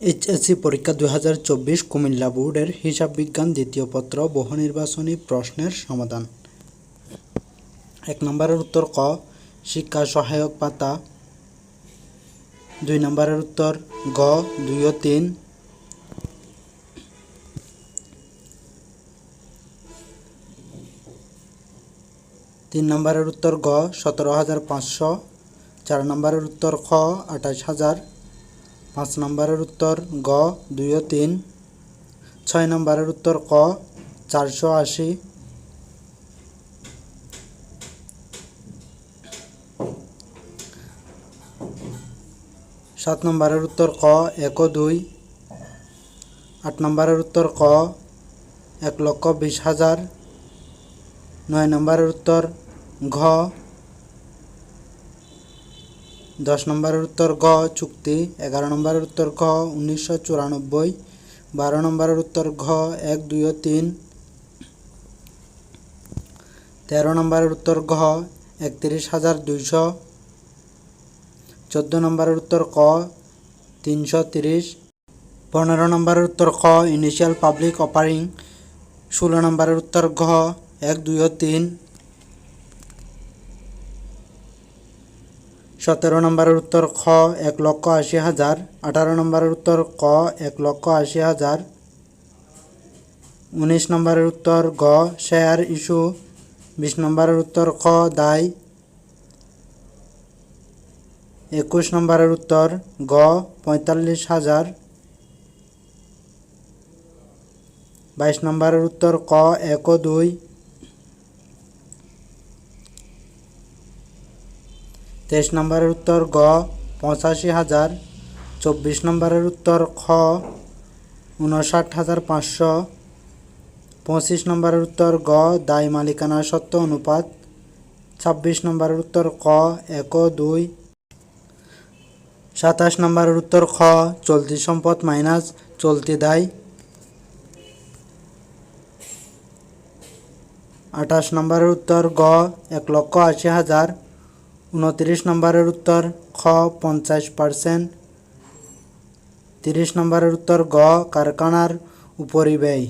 HSC পরীক্ষা দুই হাজার চব্বিশ কুমিল্লা বোর্ডের হিসাব বিজ্ঞান দ্বিতীয় পত্র বহু নির্বাচনী প্রশ্নের সমাধান। এক নম্বরের উত্তর ক, শিক্ষা সহায়ক পাতা। দুই নম্বরের উত্তর গ, দুই ও তিন। তিন নম্বরের উত্তর গ, সতেরো হাজার পাঁচশো। চার নম্বরের উত্তর খ, আঠাশ হাজার। পাঁচ নম্বরের উত্তর গ, দুই ও তিন। ছয় নম্বরের উত্তর ক, চারশো আশি। সাত নম্বরের উত্তর ক, এক দুই। আট নম্বরের উত্তর ক, এক লক্ষ বিশ হাজার। নয় নম্বরের উত্তর ঘ দশ নম্বরের উত্তর গ, চুক্তি। এগারো নম্বরের উত্তর ঘ উনিশশো চুরানব্বই। বারো নম্বরের উত্তর ঘ, এক, দুই ও তিন। তেরো নম্বরের উত্তর ঘ, একত্রিশ হাজার দুইশো। চোদ্দ নম্বরের উত্তর ক, তিনশো তিরিশ। পনেরো নম্বরের উত্তর খ, ইনিশিয়াল পাবলিক অপারিং। ষোলো নম্বরের উত্তর ঘ, এক, দুই ও তিন। সতেরো নম্বরের উত্তর খ, এক লক্ষ আশি হাজার। আঠারো নম্বরের উত্তর ক, এক লক্ষ আশি হাজার। উনিশ নম্বরের উত্তর গ, শেয়ার ইস্যু। বিশ নম্বরের উত্তর খ, দায়। একুশ নম্বরের উত্তর গ, পঁয়তাল্লিশ হাজার। বাইশ নম্বরের উত্তর ক, এক দুই। তেইশ নম্বরের উত্তর গ, পঁচাশি হাজার। চব্বিশ নম্বরের উত্তর খ উনষাট হাজার পাঁচশো। পঁচিশ নম্বরের উত্তর গ, দায় মালিকানা সত্ত্ব অনুপাত। ছাব্বিশ নম্বরের উত্তর ক, এক দুই। সাতাশ নম্বরের উত্তর খ, চলতি সম্পদ মাইনাস চলতি দায়। আঠাশ নম্বরের উত্তর গ, এক লক্ষ আশি হাজার। উনত্রিশ নম্বরের উত্তর খ পঞ্চাশ পার্সেন্ট। তিরিশ নম্বরের উত্তর গ কারখানার উপরিব্যয়।